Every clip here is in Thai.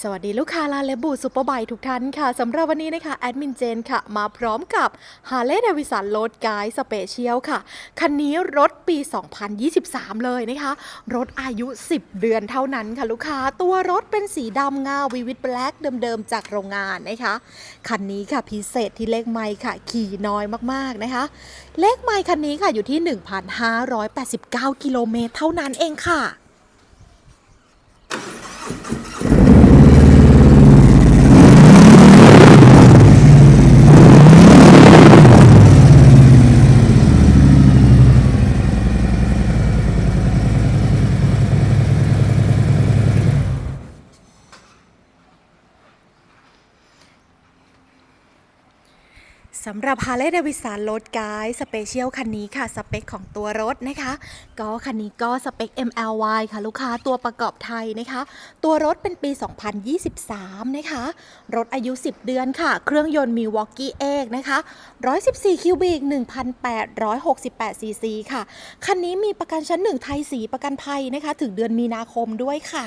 สวัสดีลูกค้าลาเลบูซูเปอร์ไบทุกท่านค่ะสำหรับวันนี้นะคะแอดมินเจนค่ะ มาพร้อมกับ h a r l e y d a v i d s o n รถไกด์สเปเชียลค่ะ คันนี้รถปี 2023 เลยนะคะ รถอายุ 10 เดือนเท่านั้นค่ะลูกค้าตัวรถเป็นสีดำเงาวีวิตแบล็กเดิมๆ จากโรงงานนะคะ คันนี้ค่ะพิเศษที่เลขไมค์ค่ะ ขี่น้อยมากๆนะคะ เลขไมค์คันนี้ค่ะอยู่ที่ 1,589 กิโลเมตรเท่านั้นเองค่ะ สำหรับ Harley Davidson รถไกด์สเปเชียลคันนี้ค่ะ สเปคของตัวรถนะคะ ก็คันนี้ก็สเปค MLY ค่ะ ลูกค้าตัวประกอบไทยนะคะ ตัวรถเป็นปี 2023 นะคะ รถอายุ 10 เดือนค่ะ เครื่องยนต์มี Walkie เอกนะคะ 114 คิวบิก 1,868 ซีซีค่ะ คันนี้มีประกันชั้นหนึ่งไทยสีประกันภัยนะคะ ถึงเดือนมีนาคมด้วยค่ะ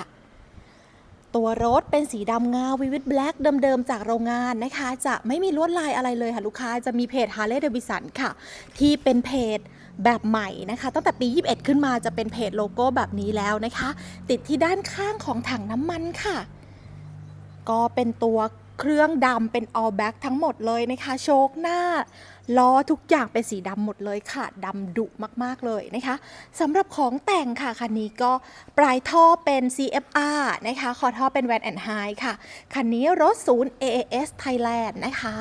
ตัวรถเป็นสีดำเงาวิวิตแบล็กเดิมๆ จากโรงงานนะคะ จะไม่มีลวดลายอะไรเลยค่ะลูกค้าจะมีเพจ Harley Davidson ค่ะ ที่เป็นเพจแบบใหม่นะคะ ตั้งแต่ปี 21 ขึ้นมาจะเป็นเพจโลโก้แบบนี้แล้วนะคะ ติดที่ด้านข้างของถังน้ำมันค่ะ ก็เป็นตัว เครื่องดำเป็น all black ทั้งหมดเลยนะคะ โชคหน้า ล้อทุกอย่างเป็นสีดำหมดเลยค่ะดำดุมากๆเลยนะคะสำหรับของแต่งค่ะ คันนี้ก็ปลายท่อเป็น CFR นะคะ คอท่อเป็น Van and High ค่ะ คันนี้รถศูนย์ AAS Thailand นะคะ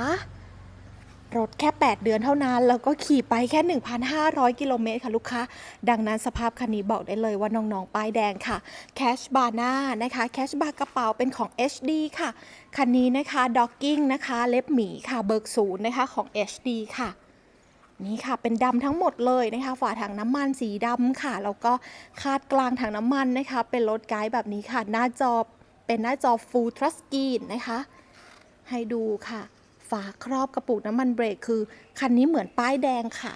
รถแค่ 8 เดือนเท่านั้น แล้วก็ขี่ไปแค่ 1,500 กิโลเมตรค่ะลูกค้า ดังนั้นสภาพคันนี้บอกได้เลยว่าน้องๆ ป้ายแดงค่ะแคชบาร์หน้านะคะแคชบาร์กระเป๋าเป็นของ HD ค่ะ คันนี้นะคะด็อกกิ้งนะคะเล็บหมีค่ะเบิกศูนย์นะคะของ HD ค่ะนี่ค่ะเป็นดำทั้งหมดเลยนะคะฝาถังน้ำมันสีดำค่ะ แล้วก็คาดกลางถังน้ำมันนะคะ เป็นรถไกด์แบบนี้ค่ะ หน้าจอเป็นหน้าจอ Full Touch Screen นะคะ ให้ดูค่ะ ฝาครอบกระปุกน้ำมันเบรกคือ คันนี้เหมือนป้ายแดงค่ะ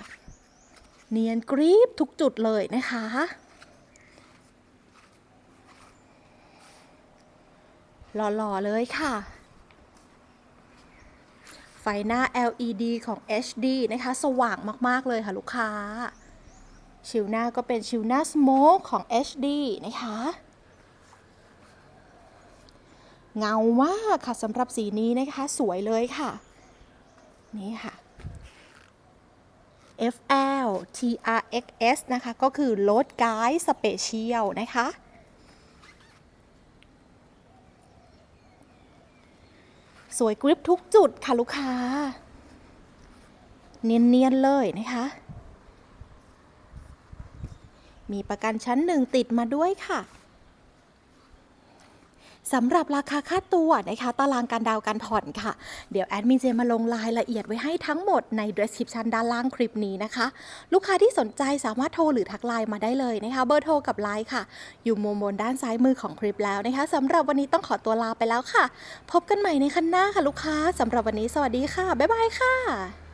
เนียนกรีบทุกจุดเลยนะคะ หล่อๆเลยค่ะ ไฟหน้า LED ของ HD นะคะ สว่างมากๆเลยค่ะลูกค้า ชิวหน้าก็เป็นชิวหน้าสโมกของ HD นะคะ เงามากค่ะสำหรับสีนี้นะคะสวยเลยค่ะ นี่ค่ะ FL TRXS นะคะ ก็คือรถไกด์สเปเชียลนะคะ สวยกริปทุกจุดค่ะลูกค้า เนียน ๆ เลยนะคะ มีประกันชั้นหนึ่งติดมาด้วยค่ะ สำหรับราคาค่าตัวนะคะตารางการดาวน์การผ่อนค่ะ เดี๋ยวแอดมินเจมาลงรายละเอียดไว้ให้ทั้งหมดใน description ด้านล่างคลิปนี้นะคะ ลูกค้าที่สนใจสามารถโทรหรือทักไลน์มาได้เลยนะคะ เบอร์โทรกับไลน์ค่ะ อยู่มุมบนด้านซ้ายมือของคลิปแล้วนะคะสำหรับวันนี้ต้องขอตัวลาไปแล้วค่ะ พบกันใหม่ในคันหน้าค่ะลูกค้าสำหรับวันนี้สวัสดีค่ะบ๊ายบายค่ะ